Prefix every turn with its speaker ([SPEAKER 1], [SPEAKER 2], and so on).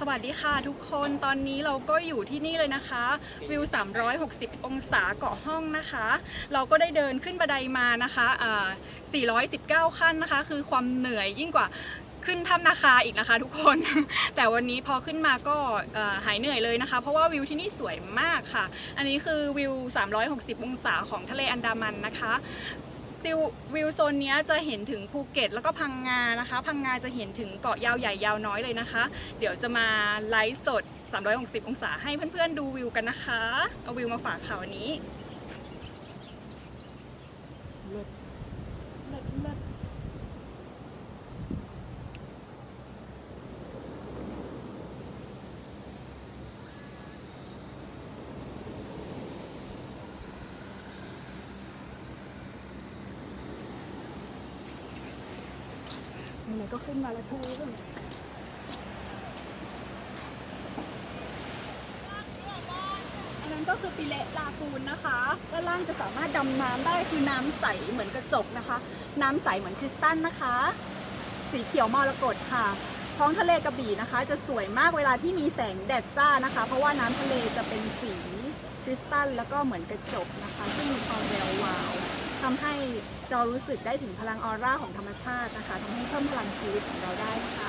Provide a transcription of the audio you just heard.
[SPEAKER 1] สวัสดีค่ะทุกคนตอนนี้เราก็อยู่ที่นี่เลยนะคะ วิว 360 องศาเกาะห้องนะคะ เราก็ได้เดินขึ้นบันไดมานะคะอ่า419 ขั้นนะคะ คือความเหนื่อยยิ่งกว่าขึ้นถ้ำนาคาอีกนะคะทุกคน แต่วันนี้พอขึ้นมาก็หายเหนื่อยเลยนะคะ เพราะว่าวิวที่นี่สวยมากค่ะ อันนี้คือวิว 360 องศาของทะเลอันดามันนะคะ ซิลวิวโซนนี้จะเห็นถึงภูเก็ตแล้วก็พังงานะคะ พังงาจะเห็นถึงเกาะยาวใหญ่ยาวน้อยเลยนะคะ เดี๋ยวจะมาไลฟ์สด 360 องศาให้เพื่อนๆดูวิวกันนะคะ เอาวิวมาฝากข่าวนี้ ไหนก็ขึ้นมาแล้วทูกันอันนั้นก็คือปิเละลากูนนะคะด้านล่างจะสามารถดำน้ำได้คือน้ำใสเหมือนกระจกนะคะ น้ำใสเหมือนคริสตัลนะคะ สีเขียวมรกตค่ะ ท้องทะเลกระบี่นะคะ จะสวยมากเวลาที่มีแสงแดดจ้านะคะ เพราะว่าน้ำทะเลจะเป็นสีคริสตัลแล้วก็เหมือนกระจกนะคะ ซึ่งมีความแวววาว ทำให้เรารู้สึกได้ถึงพลังออร่าของธรรมชาตินะคะทำให้เพิ่มพลังชีวิตของเราได้นะคะ